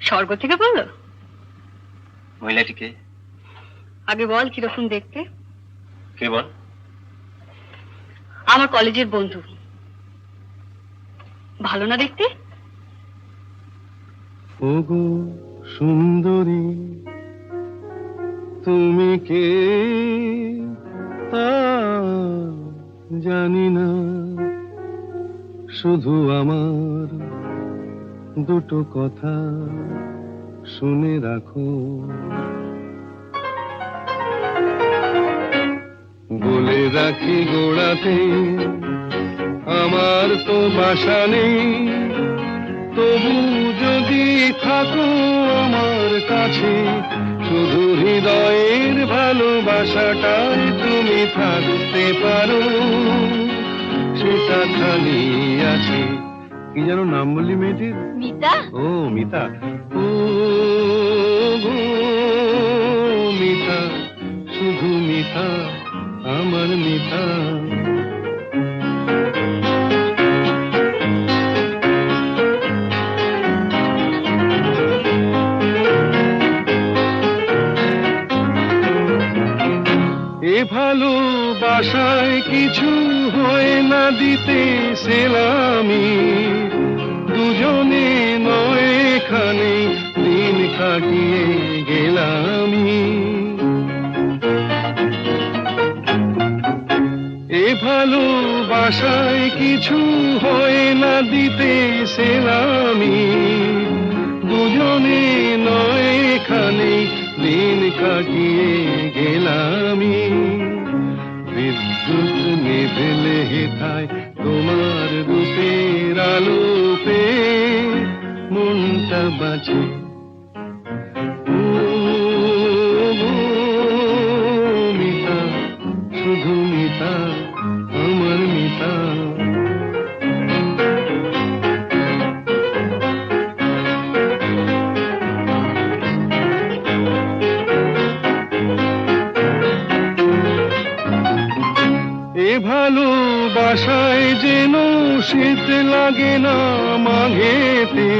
স্বর্গ থেকে বলল? মহিলাটিকে? আগে বল কীরকম দেখতে? কে বল? আমার কলেজের বন্ধু। ভালো না দেখতে? ওগো সুন্দরী তুমি কে? তা জানি না। শুধু আমার দুটো কথা শুনে রাখো। বলে রাখি গোড়াতে, আমার তো বাসা নেই। তবু যদি থাকো আমার কাছে, শুধু হৃদয়ের ভালোবাসাটাই তুমি থাকতে পারো। সেটা খালি আছে। কি যেন নাম বললি মেয়েটির? ও মিতা ও ভালোবাসায় কিছু হয় না দিতে সেলামি। দুজনে নয় এখানে দিন কাটিয়ে গেলামি। এ ভালোবাসায় কিছু হয় না দিতে সেলামি। দুজনে নয় এখানে দিন কাটিয়ে গেলামি। বিদ্যুৎ নিভেলে হেথায় তোমার রূপের আলোপে মনটা বাঁচে। ভালোবাসায় যেন শীত লাগে না মাঘেতে।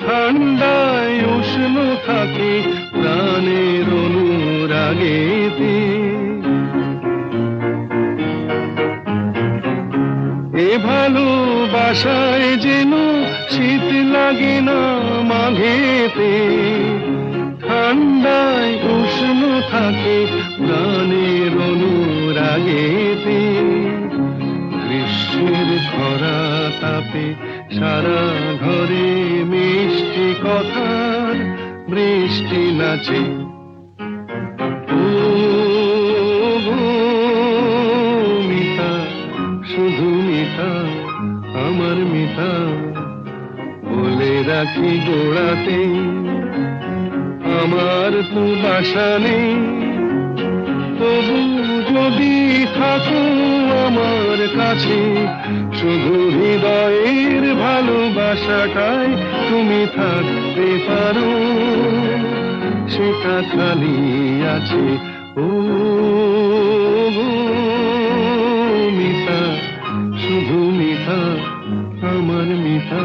ঠান্ডায় উষ্ণ থাকে প্রাণের অনুরাগেতে। এ ভালোবাসায় যেন শীত লাগে না মাঘেতে। ঠান্ডায় উষ্ণ থাকে প্রাণের অনুরাগেতে গ্রীষ্মের খরা তাপে সারা ঘরে মিষ্টি কথার বৃষ্টি নাচে। মিতা, শুধু মিতা, আমার মিতা, বলে রাখি গোড়াতে, আমার তো বাসা নেই। তবু যদি থাকো আমার কাছে, শুধু হৃদয়ের ভালোবাসাটাই তুমি থাকতে পারো। সেটা খালি আছে, ও মিতা, শুধু মিতা, আমার মিতা।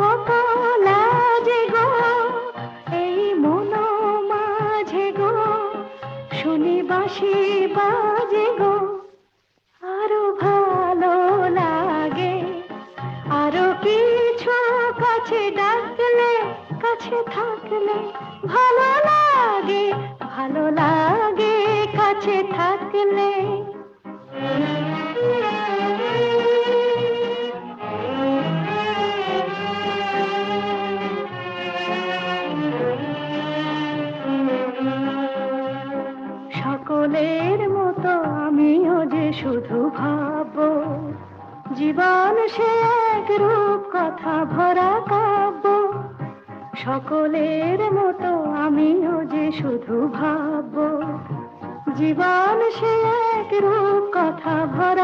কত লাজে গো, এই মন মাঝে গো, শুনি বাঁশি বাজে গো। আরও ভালো লাগে, আরও কিছু কাছে ডাকলে, কাছে থাকলে ভালো লাগে ভালো লাগে কাছে থাকলে। সকলের মতো আমিও যে শুধু ভাববো। জীবন সে এক রূপ কথা ভরা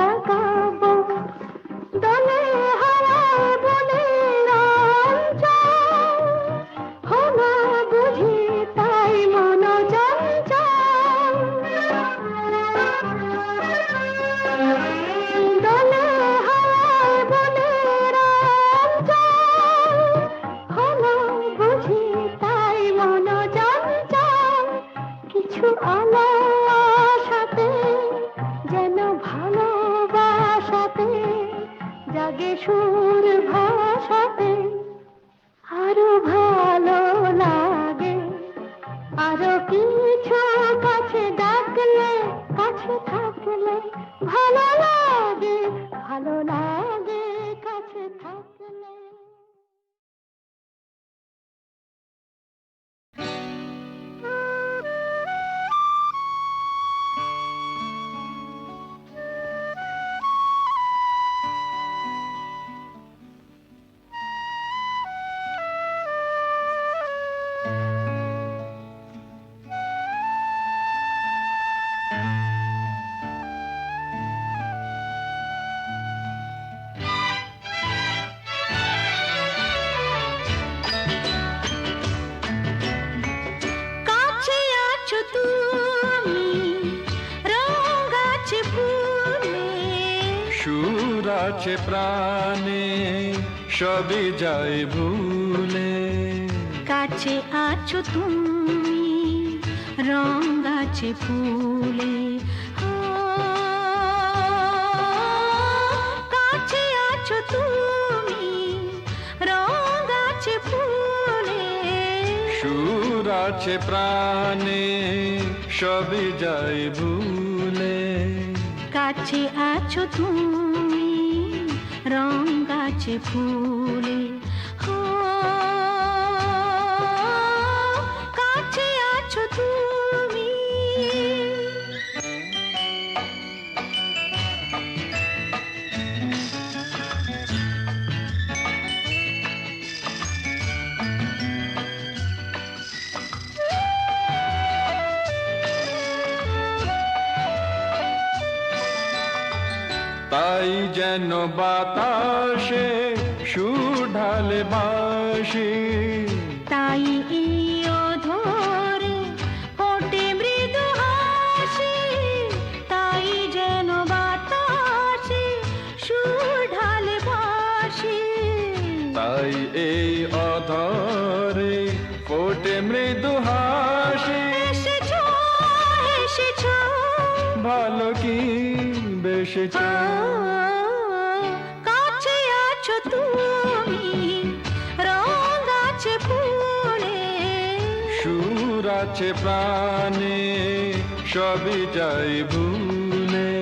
সবই যায় ভুলে। কাছে আছো তুমি রঙ আছে ফুলে। কাছে আছো তুমি রঙ আছে ফুলে। সুর আছে প্রাণে সবই যায় ভুলে। কাছে আছো তুমি রং গাছে ফুলে যেন বাতাসে সুর ঢালে বাসি। তাই ইও ধরে ফোটে মৃদু হাসি তাই যেন বাতাসে সুর ঢালে বাসি। তাই এই অধরে ফোটে মৃদু হাসি। এসেছ এসেছ। ভালো কি কাছে প্রাণে সবই যাই ভুলে।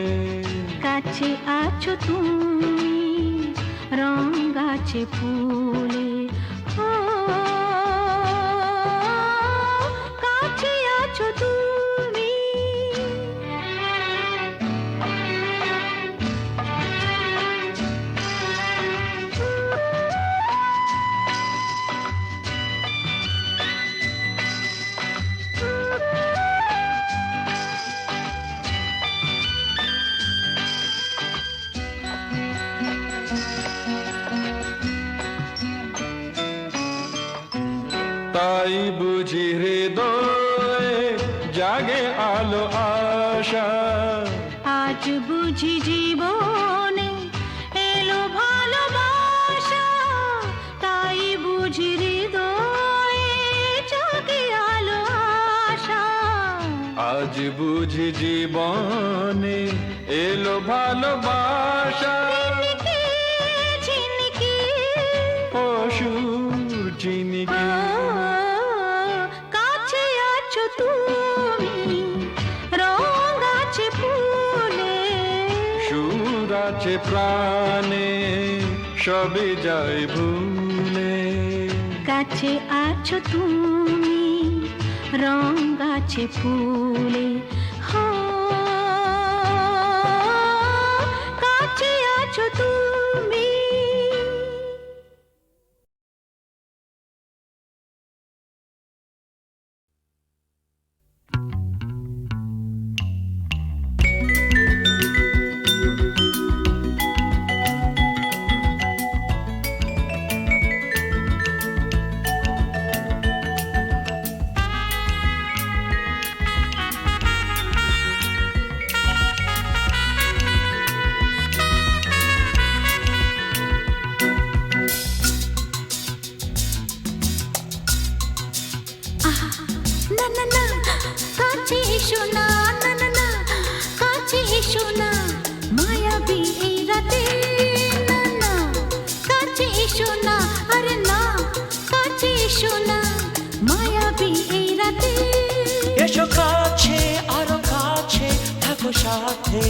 কাছে আছো তুমি রং গাছে ফুলে। তাই বুঝি হৃদয়ে জাগে আলো আশা। আজ বুঝি জীবনে এলো ভালোবাসা তাই বুঝি হৃদয়ে জাগে আলো আশা। আজ বুঝি জীবনে এলো ভালোবাসা সবে যায় ভুলে। কাছে আছো তুমি রং গাছে ফুলে। থাকো সাথে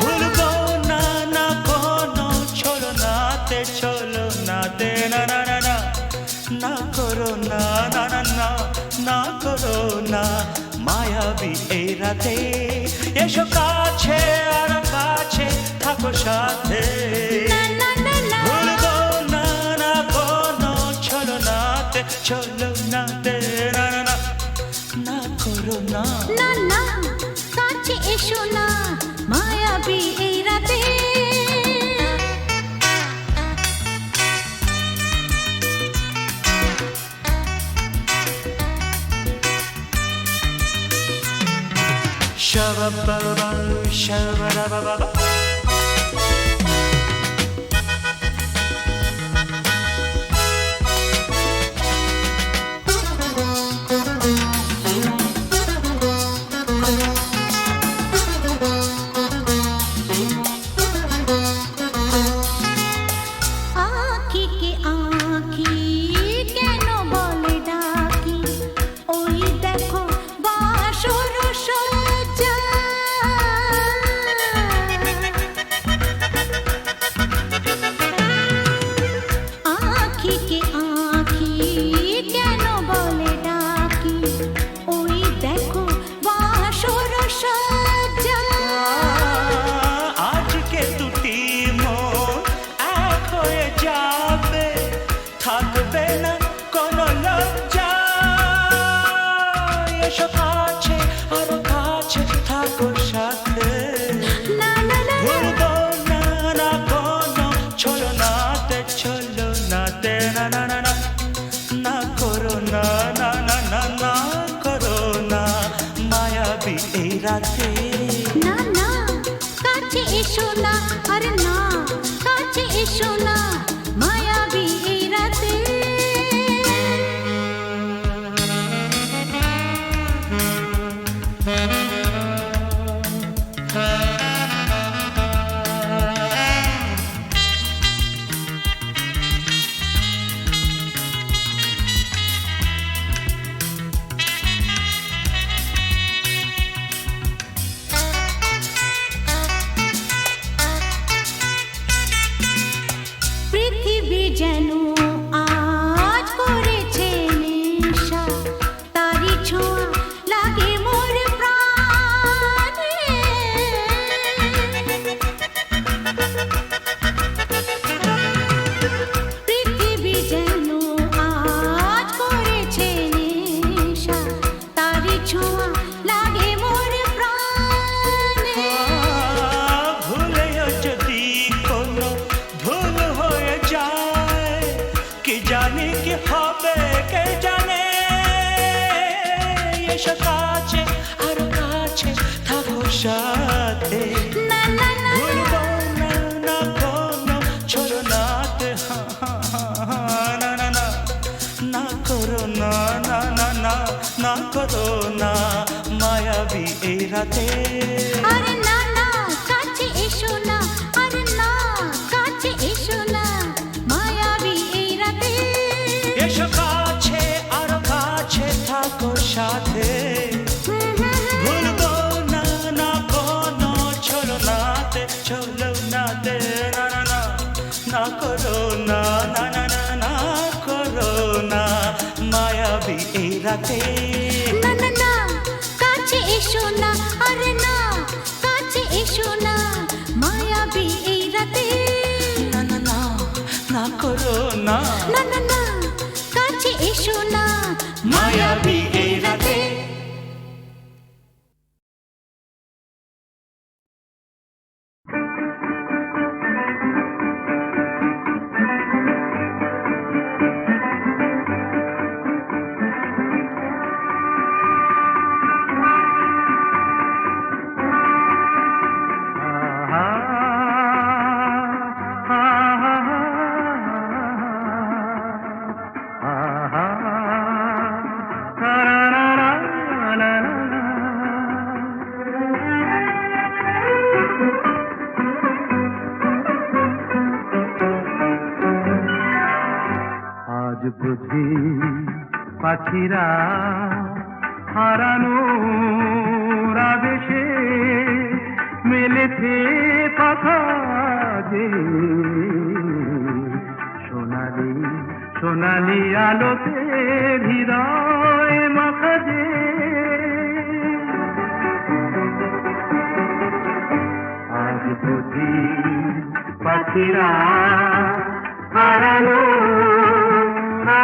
ভুলবো না না কোনো চলো নাতে চলো নাতে না না না না না করো না না না না না করো না মায়াবী এই রাতে এসো কাছে আরও কাছে থাকো সাথে ভুলবো না না কোনো চলো নাতে চলো নাতে না না না না করো না না না কাছে এসো না মায়াবী এই রাতে Shabba-ba-ba-ba, shabba-da-ba-ba-ba. এসো না আর না কাছে এসো না। যেন এই আরে না না কাছে এসো না। আরে না কাছে এসো না। মায়াবী এই রাতে। এসো কাছে আরও কাছে থাকো সাথে। ভুলবো না না কোনো চলো নাতে চলো নাতে না না না না করো না না না না না করো না। মায়াবী এই রাতে। মায়াবী এই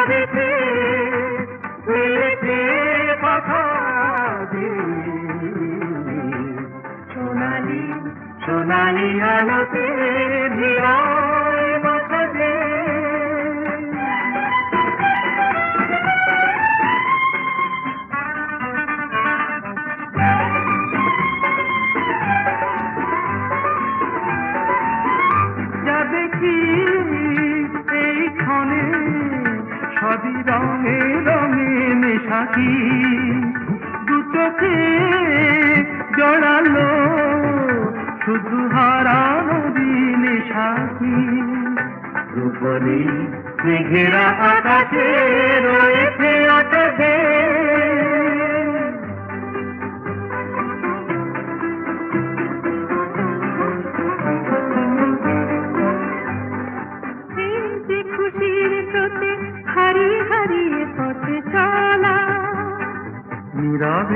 আবেশে মিলেছে কথা সোনালি সোনালি আলোতে ধীরায় সবই রঙে রঙে মেশাকি দু চোখে জড়ালো, শুধু হারানো দিনে সাথী রূপনী মেঘেরা আকাশে রয়েছে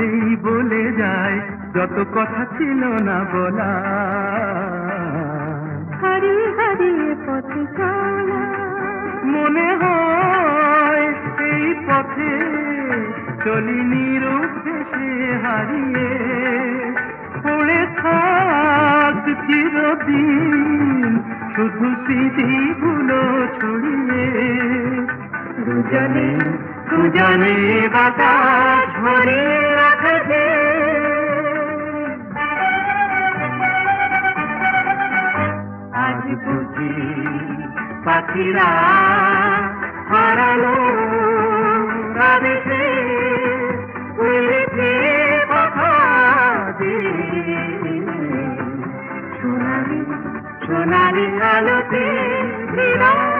নীরবেই বলে যায় যত কথা ছিল না বলা। হারিয়ে হারিয়ে পথে মনে হয় এই পথে চলি নিরুদ্দেশে হারিয়ে। পড়ে থাক চিরদিন শুধু স্মৃতিগুলো ছড়িয়ে। দুজনে দুজনে বাতাস ভরে। পাখিরা হারালো আবেশে উড়েছে সোনালি সোনালি আলোতে বিরায়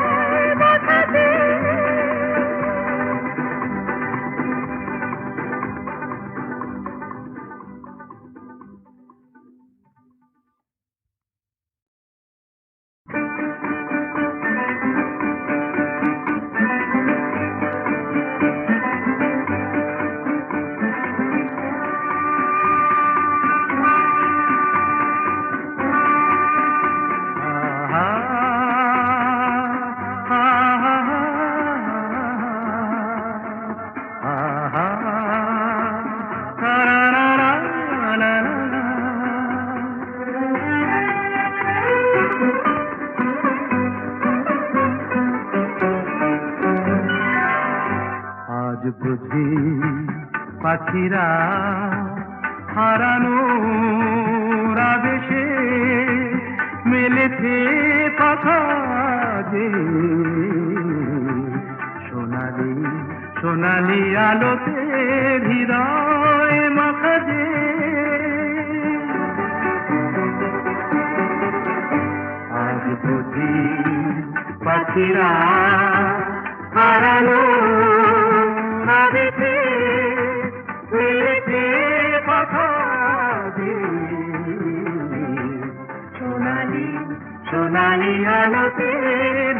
আজ বুঝি পাখিরা হারানো আবেশে মেলেছে পাখা যে সোনালি সোনালি আলোতে হৃদয় মাখা যে। আজ বুঝি পাখিরা হারানো আবেশে মেলেছে পাখা যে সোনালি সোনালি আলোতে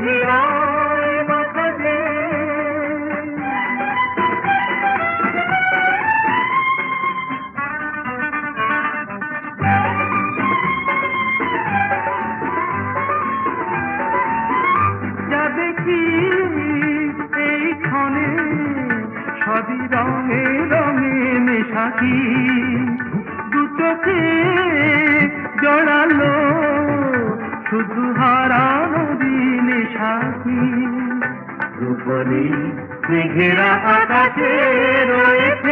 হৃদয় মাখা যে যা দেখি এই ক্ষণে সবই রঙে রঙে মেশাকি। দুচোখে জড়ালো শুধু হারানো দিনে সাথী রূপলি মেঘেরা আকাশে রয়েছে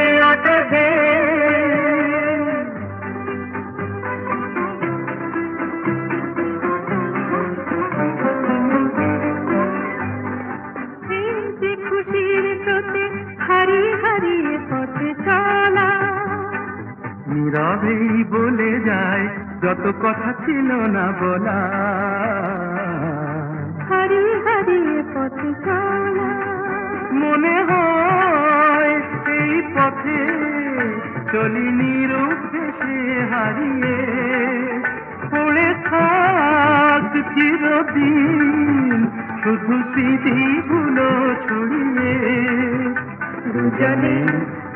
নীরবেই বলে যায় যত কথা ছিল না বলা। হারিয়ে হারিয়ে পথে মনে হয় এই পথে চলি নিরুদ্দেশে হারিয়ে। পড়ে থাক চিরদিন শুধু স্মৃতিগুলো ছড়িয়ে। দুজনে